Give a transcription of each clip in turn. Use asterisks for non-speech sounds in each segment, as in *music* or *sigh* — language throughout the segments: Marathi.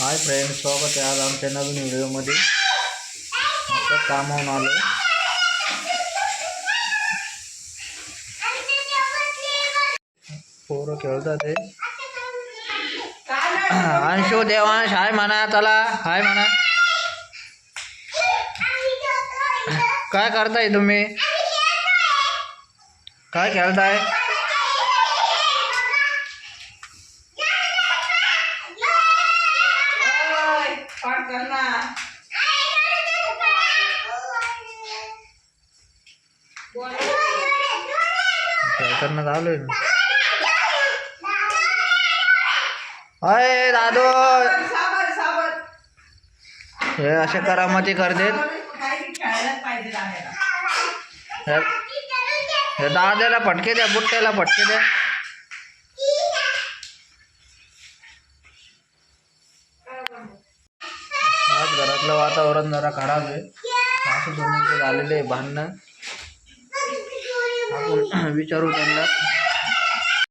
हाय फ्रेंड स्वागत आहे आज आमच्या नवीन व्हिडिओमध्ये. आता कामावून आलो पोरं खेळतात आहे अंशू देवांश हाय म्हणा चला हाय म्हणा. काय करताय तुम्ही? काय खेळताय? खेळताना चालू आहे अय दादो. हे असे करामती करतेत हे हे दाद्याला फटके द्या बुट्ट्याला फटके द्या. आज घरातलं वातावरण जरा खराब आहे. झालेले आहे भांडणं. आपण *clears throat* विचारू त्यांना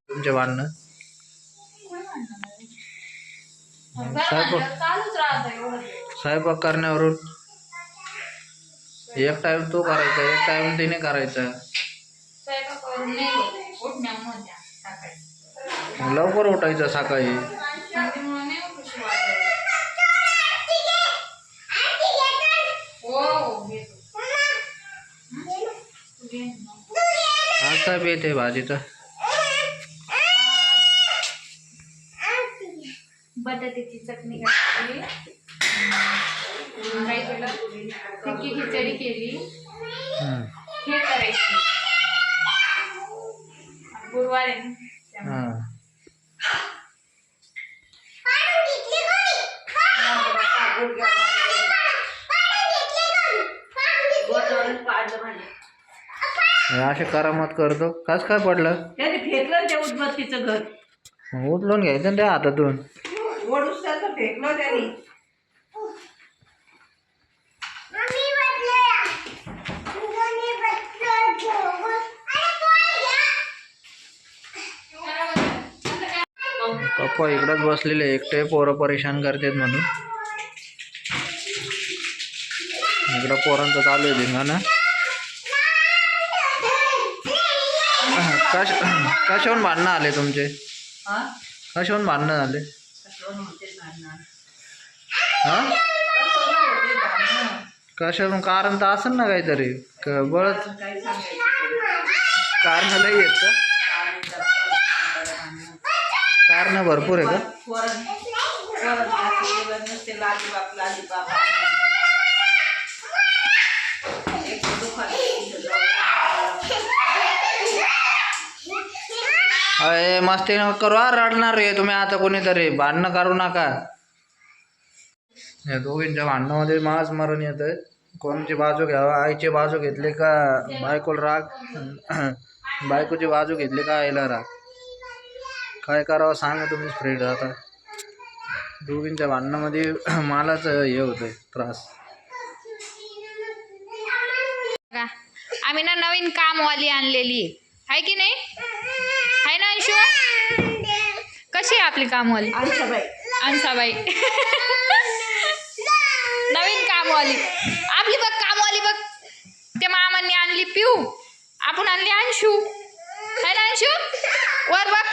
तुमचे भांडणं. स्वयंपाक स्वयंपाक करण्यावरून एक टाइम तो करायचा एक टाइम तिने करायचा. लवकर उठायचं सकाळी. वाटत हो काय बेत आहे भाजीचं? बटाट्याची चटणी घातली. काय केलं खिचडी केली हम्म. हे करायची गुरुवार आहे ना त्यामुळे. हां हे असे करामत करतो. कस काय पडलं? त्याने फेकलं ते उदबत्तीचं घर. मग उचलून घ्यायचं ना त्या हातातून. ओढूस त्याचं फेकलं त्याने. पप्पा इकडंच बसलेले एकटे पोरं परेशान करतात म्हणून. इकडं पोरांचं चालू आहे धिंगाणं. कश कशाहून भांडणं आले तुमचे हा कशाहून भांडणं झाले नाना हा कशावरून कारण तर असेल ना काहीतरी बळच सांगायचं कारण लई आहेत का कारण भरपूर आहे का अरे मस्ती नका करू हा रडणार रे. तुम्ही आता कोणीतरी भांडणं करू नका. या दोघींच्या भांडणामध्ये मास मरण येत कोणची बाजू घ्यावा आईची बाजू घेतली का? बायकोला राग. *clears throat* बायकोची बाजू घेतली का आईला राग? काय करावं सांगा तुम्हीच फ्रेंड आता दोघींच्या भांडणामध्ये *clears throat* मलाच हे होतंय त्रास. का आम्ही ना नवीन कामवाली आणलेली आहे की नाही? ना अंशू? कशी आहे आपली कामवाली? अंसाबाई *laughs* नवीन कामवाली. आपली बघ कामवाली बघ. ते मामांनी आणली पिऊ. आपण आणली अंशू. है ना अंशू? वर बघ.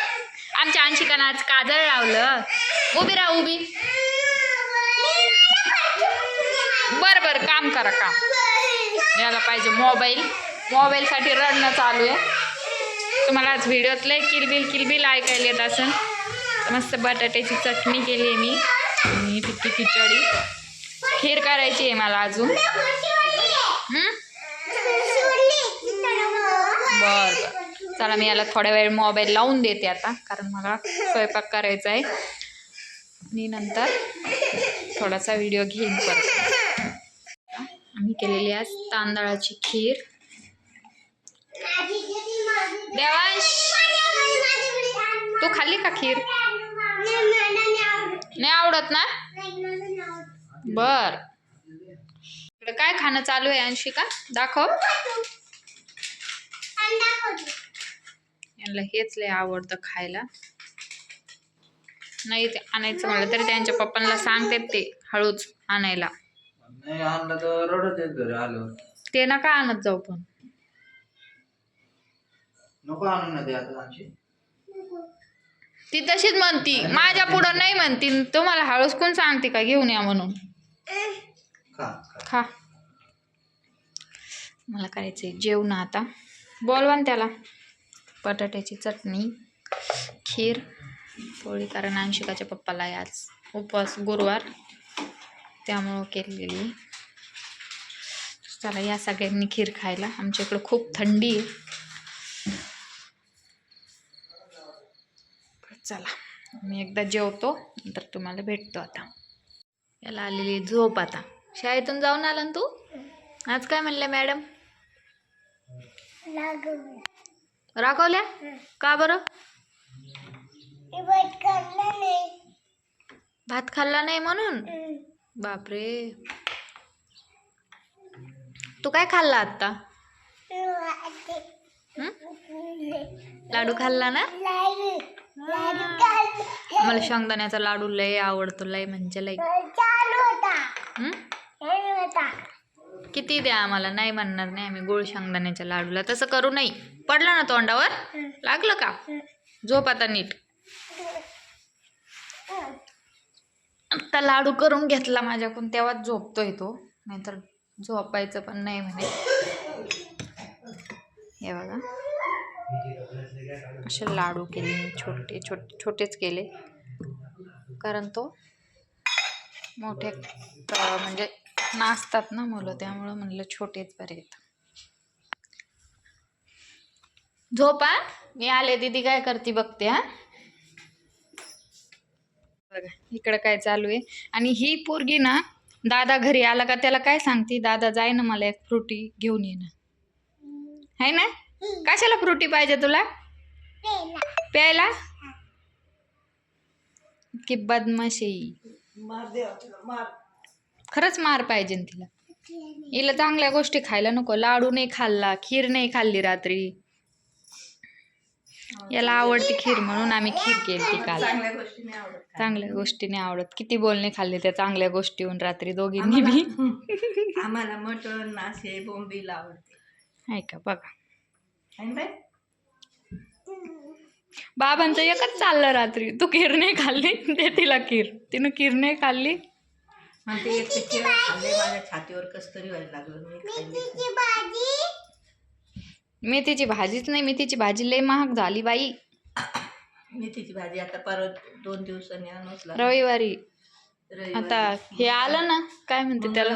आमच्या अंशिकानं आज काजळ लावलं. उभी राहा उभी. बर बर काम करा काम. याला पाहिजे मोबाईल. मोबाईलसाठी रडणं चालू आहे. तुम्हाला आज व्हिडिओतलं किलबिल किलबिल ऐकायला येत असेल तर मस्त बटाट्याची चटणी केली आहे मी. आणि तिथली खिचडी. खीर करायची आहे मला अजून. बर. चला मी याला थोड्या वेळ मोबाईल लावून देते आता कारण मला स्वयंपाक करायचा आहे. आणि नंतर थोडासा व्हिडिओ घेईन परत. आम्ही केलेली आज तांदळाची खीर. देवांश तू खाल्ली का खीर? नाही आवडत ना? बर. इकडे काय खाणं चालू आहे अंशिका? दाखव. यांना हेच लय आवडतं खायला. नाही ते आणायचं म्हणलं तरी त्यांच्या पप्पांना सांगते ते हळूच आणायला. नाही आणलं तर रडत येत घरी आल्यावर. ते नका आणत जाऊ पण. नको आणून ना ते आता आमची. ती तशीच म्हणती माझ्या पुढं नाही म्हणती. तुम्हाला कोण सांगते का घेऊन या म्हणून? खा खा. मला करायचंय जेवण आता. बोलवा ना त्याला. बटाट्याची चटणी खीर पोळी कारण अंशिकाच्या पप्पाला आहे आज उपवास गुरुवार. त्यामुळं केलेली. चला या सगळ्यांनी खीर खायला. आमच्या इकडं खूप थंडी आहे. चला मी एकदा जेवतो नंतर तुम्हाला भेटतो आता. याला आलेली झोप आता. शाळेतून जाऊन आला ना तू? आज काय म्हणल्या मॅडम? रागवल्या? का बरं? भात खाल्ला नाही. म्हणून? बापरे. तू काय खाल्ला आत्ता? हं? लाडू खाल्ला ना? मला शेंगदाण्याचा लाडू लय आवडतो लय म्हणजे लय. किती द्या आम्हाला? नाही म्हणणार नाही आम्ही गोळ शेंगदाण्याच्या लाडूला. तसं करू नाही पडलं ना तोंडावर? लागलं का? झोप आता नीट. आता लाडू करून घेतला माझ्याकडून तेव्हाच झोपतोय तो. नाहीतर झोपायचं पण नाही म्हणे. हे बघा. असे लाडू केले मी छोटे छोटे छोटेच केले. कारण तो मोठे म्हणजे नाचतात ना मुलं त्यामुळं म्हणलं छोटेच बरे आहेत. झोपा मी आले दीदी काय करते बघते हा? बघा इकडं काय चालू आहे. आणि ही पोरगी ना दादा घरी आला का त्याला काय सांगते? दादा जाय ना मला एक फ्रुटी घेऊन ये ना. है ना? कशाला फ्रुटी पाहिजे तुला? प्यायला. की बदमाशी. खरंच मार पाहिजे तिला. हिला चांगल्या गोष्टी खायला नको. लाडू नाही खाल्ला खीर नाही खाल्ली रात्री. याला आवडती खीर म्हणून आम्ही खीर केली ती काल. चांगल्या गोष्टी नाही आवडत किती बोलणे खाल्ले त्या चांगल्या गोष्टीहून रात्री दोघींनी बी. आम्हाला मटण मासे बोंबील आवडते. आहे का? बघा? बाबांचं एकच चाललं रात्री. तू खीर नाही खाल्ली? दे तिला खीर. तिनं खीर नाही खाल्ली? मला ते एक ते केळं खाल्ले माझ्या छातीवर कस तरी व्हायला लागलं. मी खाल्ली. मेथीची भाजीच नाही. मेथीची भाजी लय महाग झाली बाई. मेथीची भाजी आता परत दोन दिवसांनी आणूच रविवारी. आता हे आलं ना? काय म्हणते त्याला?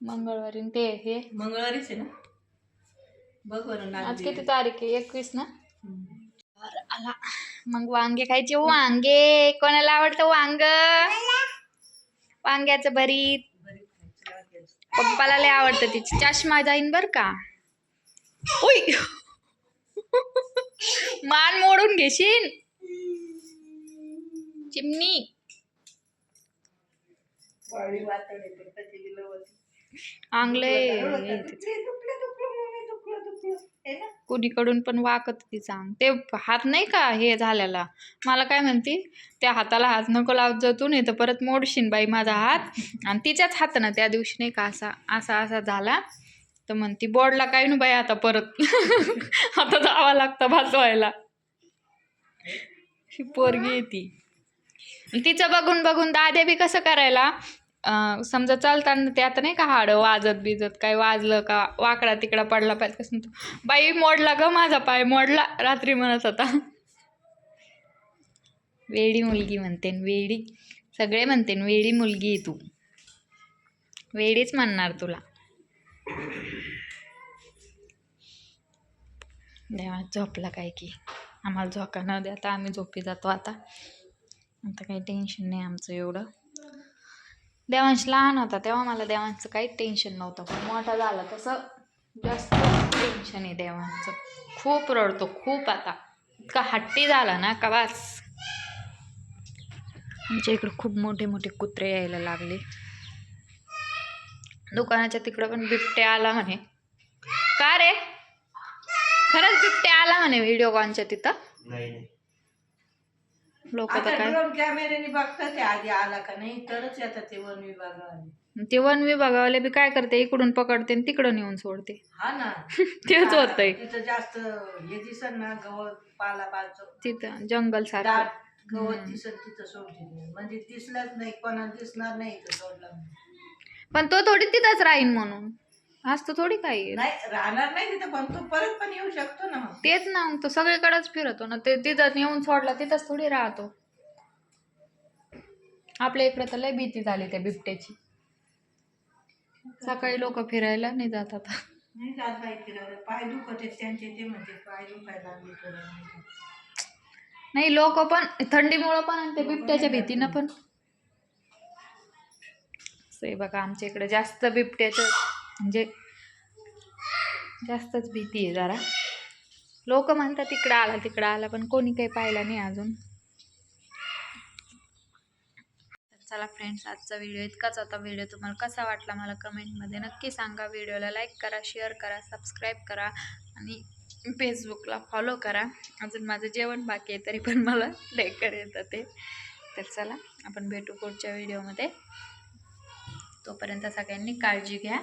मंगळवारी ते हे. मंगळवारीच आहे ना? बघ बरं आज किती तारीख आहे? एकवीस ना. बरं, आला. मग वांगे खायचे. वांगे. कोणाला आवडतं वांग? वांग्याचं भरीत. पप्पाला लय आवडतं तिची. चष्मा जाईन बर का? उई! मान मोडून घेशील चिमणी. वाडी वातड येते, त्याची बिलं होती. ना? कुणीकडून पण वाकत तिचा अंग ते हात नाही का हे झालेला मला काय म्हणती त्या हाताला हात नको लावत जाऊ तू नाही तर परत मोडशीन बाई माझा हात. आणि तिच्याच हातानं त्या दिवशी नाही का असा असा असा झाला. तर म्हणती बोर्डला काय ना बाई आता परत? *laughs* आता जावं लागतं भाजवायला. ही पोरगी ती. आणि तिचं बघून बघून दाद्या बी कसं करायला? समजा चालताना ते आता नाही का हाडं वाजत बिजत काय वाजलं का वाकडा तिकडा पडला पाहिजे कसं बाई मोडला ग माझा पाय मोडला रात्री म्हणत होता. वेडी मुलगी म्हणते वेडी सगळे म्हणते वेडी मुलगी आहे तू. वेडीच म्हणणार तुला. देवा झोपला काय की? आम्हाला झोका न देता आम्ही झोपी जातो आता. आता काही टेन्शन नाही आमचं एवढं. देवांश लहान होता तेव्हा मला देवांचं काहीच टेन्शन नव्हतं. पण मोठा झाला तसं जास्त टेन्शन आहे देवांचं. खूप रडतो खूप आता. इतका हट्टी झाला ना का वास आमच्या इकडं खूप मोठे मोठे कुत्रे यायला लागले. दुकानाच्या तिकडं पण बिबट्या आला म्हणे. का रे? खरंच बिबट्या आला म्हणे व्हिडिओ कॉनच्या तिथं? नाही. लोक आता काय? ड्रोन कॅमेऱ्याने बघतात ते आधी आला का नाही तरच येतात ते वन विभागावाले. ते वन विभागावाले बी काय करते इकडून पकडते आणि तिकडं नेऊन सोडते. हा ना. *laughs* तेच होतंय. तिथं जास्त हे दिसन ना गवत पाला पालचं तिथं जंगल सारखं. दाट गवत दिसत तिथं सोडते. म्हणजे दिसलंच नाही कोणाला दिसणार नाही इथं सोडलं. पण तो थोडी तिथंच राहीन म्हणून. आज तो थोडी काय आहे. नाही राहणार नाही तिथं पण तो परत पण येऊ शकतो ना मग. तेच ना मग तो सगळीकडेच फिरतो ना. ते तिथं नेऊन सोडला तिथंच थोडी राहतो. आपल्या इकडे तर लय भीती झाली त्या बिबट्याची. सकाळी लोक फिरायला नाही जात आता. नाही जात बाई फिरायला. पाय दुखत आहेत त्यांचे ते म्हणते पाय दुखायला लागले फिरायला नाही लोक पण थंडीमुळं पण आणि ते बिबट्याच्या भीतीनं पण. असं आहे बघा आमच्या इकडे जास्त बिबट्याचं म्हणजे जास्तच भीती आहे जरा. लोक म्हणतात तिकडं आला तिकडं आला पण कोणी काही पाहिला नाही अजून. तर चला फ्रेंड्स आजचा व्हिडिओ इतकाच होता. व्हिडिओ तुम्हाला कसा वाटला मला कमेंटमध्ये नक्की सांगा. व्हिडिओला लाईक करा शेअर करा सबस्क्राईब करा आणि फेसबुकला फॉलो करा. अजून माझं जेवण बाकी आहे तरी पण मला लेकर येतं ते. तर चला आपण भेटू पुढच्या व्हिडिओमध्ये तोपर्यंत सगळ्यांनी काळजी घ्या.